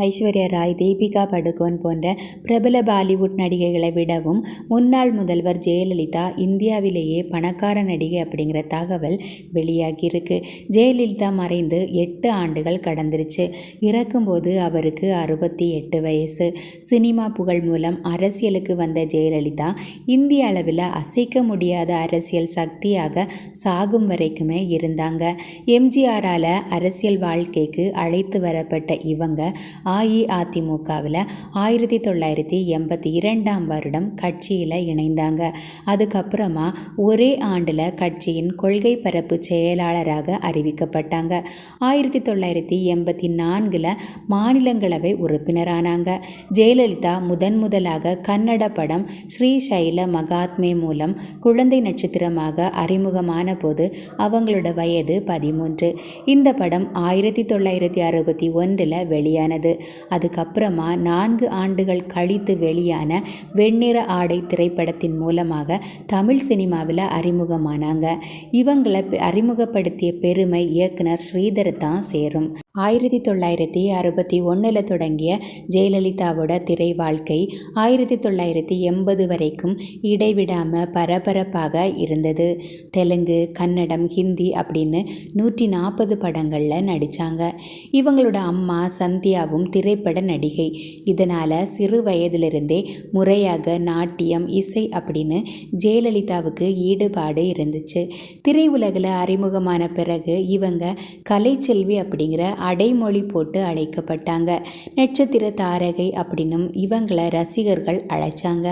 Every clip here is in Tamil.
ஐஸ்வர்யா ராய் தீபிகா படுகோன் போன்ற பிரபல பாலிவுட் நடிகைகளை விடவும் முன்னாள் முதல்வர் ஜெயலலிதா இந்தியாவிலேயே பணக்கார நடிகை அப்படிங்கிற தகவல் வெளியாகியிருக்கு. ஜெயலலிதா மறைந்து எட்டு ஆண்டுகள் கடந்துருச்சு. இறக்கும்போது அவருக்கு அறுபத்தி எட்டு வயசு. சினிமா புகழ் மூலம் அரசியலுக்கு வந்த ஜெயலலிதா இந்திய அளவில் அசைக்க முடியாத அரசியல் சக்தியாக சாகும் வரைக்குமே இருந்தாங்க. எம்ஜிஆரால் அரசியல் வாழ்க்கைக்கு அழைத்து வரப்பட்ட இவங்க அஇஅதிமுகவில் ஆயிரத்தி தொள்ளாயிரத்தி எண்பத்தி இரண்டாம் வருடம் கட்சியில் இணைந்தாங்க. அதுக்கப்புறமா ஒரே ஆண்டில் கட்சியின் கொள்கை பரப்பு செயலாளராக அறிவிக்கப்பட்டாங்க. ஆயிரத்தி தொள்ளாயிரத்தி எண்பத்தி நான்கில் மாநிலங்களவை உறுப்பினரானாங்க. ஜெயலலிதா முதன் முதலாக கன்னட படம் ஸ்ரீசைல மகாத்மே மூலம் குழந்தை நட்சத்திரமாக அறிமுகமான போது அவங்களோட வயது பதிமூன்று. இந்த படம் ஆயிரத்தி தொள்ளாயிரத்தி அறுபத்தி ஒன்றில் வெளியானது. அதுக்கப்புறமா நான்கு ஆண்டுகள் கழித்து வெளியான வெண்ணிற ஆடை திரைப்படத்தின் மூலமாக தமிழ் சினிமாவில் அறிமுகமானாங்க. இவங்களை அறிமுகப்படுத்திய பெருமை இயக்குனர் ஸ்ரீதர் தான் சேரும். ஆயிரத்தி தொள்ளாயிரத்தி அறுபத்தி ஒன்றில் தொடங்கிய ஜெயலலிதாவோட திரை வாழ்க்கை ஆயிரத்தி தொள்ளாயிரத்தி எண்பது வரைக்கும் இடைவிடாமல் பரபரப்பாக இருந்தது. தெலுங்கு கன்னடம் ஹிந்தி அப்படின்னு நூற்றி நாற்பது படங்களில் நடித்தாங்க இவங்களோட அம்மா சந்தியாவும் திரைப்பட நடிகை. இதனால் சிறு வயதிலிருந்தே முறையாக நாட்டியம் இசை அப்படின்னு ஜெயலலிதாவுக்கு ஈடுபாடு இருந்துச்சு. திரையுலகில் அறிமுகமான பிறகு இவங்க கலைச்செல்வி அப்படிங்கிற அடைமொழி போட்டு அழைக்கப்பட்டாங்க. நட்சத்திர தாரகை அப்படின்னும் இவங்களை ரசிகர்கள் அழைச்சாங்க.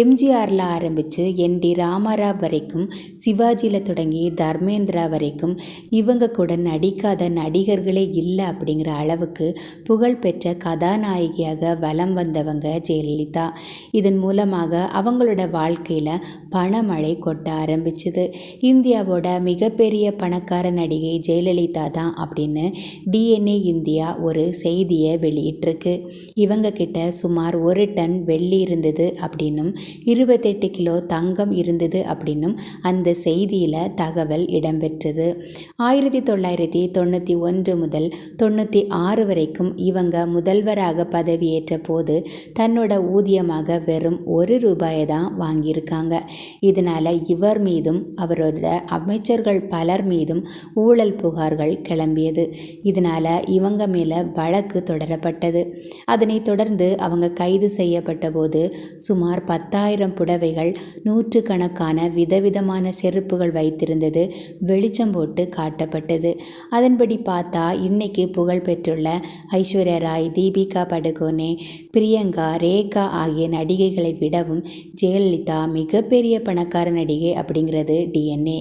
எம்ஜிஆரில் ஆரம்பித்து என் டி ராமராவ் வரைக்கும் சிவாஜியில் தொடங்கி தர்மேந்திரா வரைக்கும் இவங்க கூட நடிக்காத நடிகர்களே இல்லை அப்படிங்கிற அளவுக்கு புகழ்பெற்ற கதாநாயகியாக வலம் வந்தவங்க ஜெயலலிதா. இதன் மூலமாக அவங்களோட வாழ்க்கையில் பணமழை கொட்ட ஆரம்பிச்சுது. இந்தியாவோட மிகப்பெரிய பணக்கார நடிகை ஜெயலலிதா தான் அப்படின்னு டிஎன்ஏ இந்தியா ஒரு செய்தியை வெளியிட்டிருக்கு. இவங்க கிட்ட சுமார் ஒரு டன் வெள்ளி இருந்தது அப்படின்னும் இருபத்தெட்டு கிலோ தங்கம் இருந்தது அப்படின்னும் அந்த செய்தியில் தகவல் இடம்பெற்றது. ஆயிரத்தி தொள்ளாயிரத்தி தொண்ணூற்றி ஒன்று முதல் தொண்ணூற்றி ஆறு வரைக்கும் இவங்க முதல்வராக பதவியேற்ற போது தன்னோட ஊதியமாக வெறும் ஒரு ரூபாயை தான் வாங்கியிருக்காங்க. இதனால் இவர் மீதும் அவரோட அமைச்சர்கள் பலர் மீதும் ஊழல் புகார்கள் கிளம்பியது. இதனால் இவங்க மேலே வழக்கு தொடரப்பட்டது. அதனைத் தொடர்ந்து அவங்க கைது செய்யப்பட்ட போது சுமார் பத்தாயிரம் புடவைகள் நூற்றுக்கணக்கான விதவிதமான செருப்புகள் வைத்திருந்தது வெளிச்சம் போட்டு காட்டப்பட்டது. அதன்படி பார்த்தா இன்னைக்கு புகழ் பெற்றுள்ள ஐஸ்வர்யா ராய் தீபிகா படுகோனே பிரியங்கா ரேகா ஆகிய நடிகைகளை விடவும் ஜெயலலிதா மிகப்பெரிய பணக்கார நடிகை அப்படிங்கிறது டிஎன்ஏ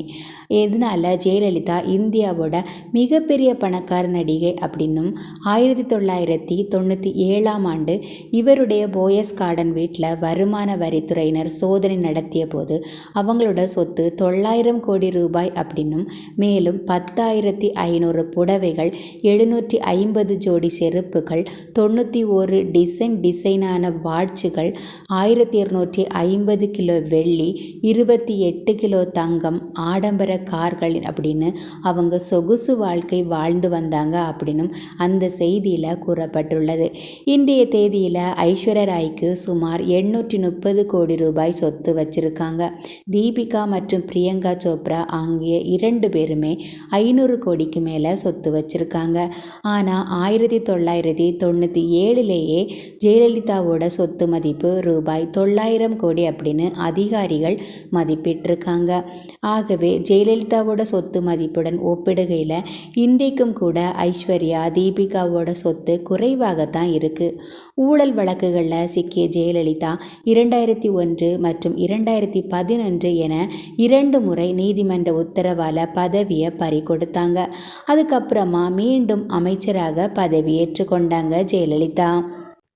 இதனால் ஜெயலலிதா இந்தியாவோட மிகப்பெரிய பணக்கார நடிகை அப்படின்னும் ஆயிரத்தி தொள்ளாயிரத்தி தொண்ணூற்றி ஏழாம் ஆண்டு இவருடைய போயஸ் கார்டன் வீட்டில் வருமான வரித்துறையினர் சோதனை நடத்திய போது அவங்களோட சொத்து தொள்ளாயிரம் கோடி ரூபாய் அப்படின்னும் மேலும் பத்தாயிரத்தி ஐநூறு புடவைகள் எழுநூற்றி ஐம்பது ஜோடி செருப்புகள் தொண்ணூற்றி ஒரு டிசைன் டிசைனான வாட்சுகள் ஆயிரத்தி இருநூற்றி ஐம்பது கிலோ வெள்ளி இருபத்தி எட்டு கிலோ தங்கம் ஆடம்பர கார்கள் அப்படின்னு அவங்க சொகுசு வாழ்க்கை வாழ்ந்து வந்தாங்க அப்படின்னும் அந்த செய்தியில் கூறப்பட்டுள்ளது. இன்றைய தேதியில் ஐஸ்வர்யா ராய்க்கு சுமார் எண்ணூற்றி முப்பது கோடி ரூபாய் சொத்து வச்சிருக்காங்க. தீபிகா மற்றும் பிரியங்கா சோப்ரா ஆகிய இரண்டு பேருமே ஐநூறு கோடிக்கு மேலே சொத்து வச்சிருக்காங்க. ஆனால் ஆயிரத்தி தொள்ளாயிரத்தி தொண்ணூற்றி ஏழுலேயே ஜெயலலிதாவோட சொத்து மதிப்பு ரூபாய் தொள்ளாயிரம் கோடி அப்படின்னு அதிகாரிகள் மதிப்பிட்டிருக்காங்க. ஆகவே ஜெயலலிதாவோட சொத்து மதிப்புடன் ஒப்பிடுகையில் இன்றைக்கும் கூட ஐஸ்வர் ஐஸ்வர்யா தீபிகாவோட சொத்து குறைவாக தான் இருக்குது ஊழல் வழக்குகளில் சிக்கிய ஜெயலலிதா இரண்டாயிரத்தி ஒன்று மற்றும் இரண்டாயிரத்தி பதினொன்று என இரண்டு முறை நீதிமன்ற உத்தரவால் பதவியை பறி கொடுத்தாங்க அதுக்கப்புறமா மீண்டும் அமைச்சராக பதவியேற்று கொண்டாங்க ஜெயலலிதா.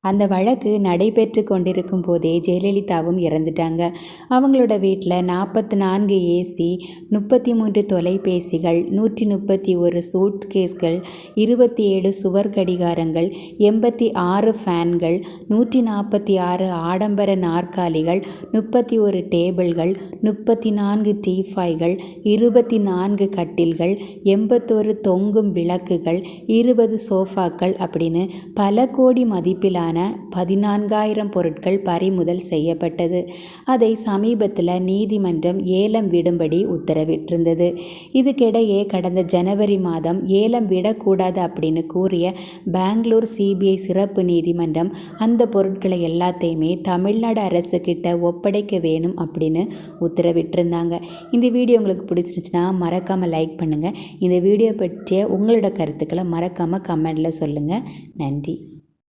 அந்த வழக்கு நடைபெற்று கொண்டிருக்கும் போதே ஜெயலலிதாவும் இறந்துட்டாங்க. அவங்களோட வீட்டில் நாற்பத்தி நான்கு ஏசி முப்பத்தி மூன்று தொலைபேசிகள் நூற்றி முப்பத்தி ஒரு சூட் கேஸ்கள் இருபத்தி ஏழு சுவர் கடிகாரங்கள் எண்பத்தி ஆறு ஃபேன்கள் நூற்றி நாற்பத்தி ஆறு ஆடம்பர நாற்காலிகள் முப்பத்தி ஒரு டேபிள்கள் முப்பத்தி நான்கு டீஃபாய்கள் இருபத்தி நான்கு கட்டில்கள் எண்பத்தொரு தொங்கும் விளக்குகள் இருபது சோஃபாக்கள் அப்படின்னு பல கோடி மதிப்பிலான பதினான்காயிரம் பொருட்கள் பறிமுதல் செய்யப்பட்டது. அதை சமீபத்தில் நீதிமன்றம் ஏலம் விடும்படி உத்தரவிட்டிருந்தது. இதுக்கிடையே கடந்த ஜனவரி மாதம் ஏலம் விடக்கூடாது அப்படின்னு கூறிய பெங்களூர் சிபிஐ சிறப்பு நீதிமன்றம் அந்த பொருட்களை எல்லாத்தையுமே தமிழ்நாடு அரசுக்கிட்ட ஒப்படைக்க வேணும் அப்படின்னு உத்தரவிட்டிருந்தாங்க. இந்த வீடியோ உங்களுக்கு பிடிச்சிருச்சுன்னா மறக்காமல் லைக் பண்ணுங்கள் இந்த வீடியோ பற்றிய உங்களோட கருத்துக்களை மறக்காமல் கமெண்டில் சொல்லுங்கள் நன்றி.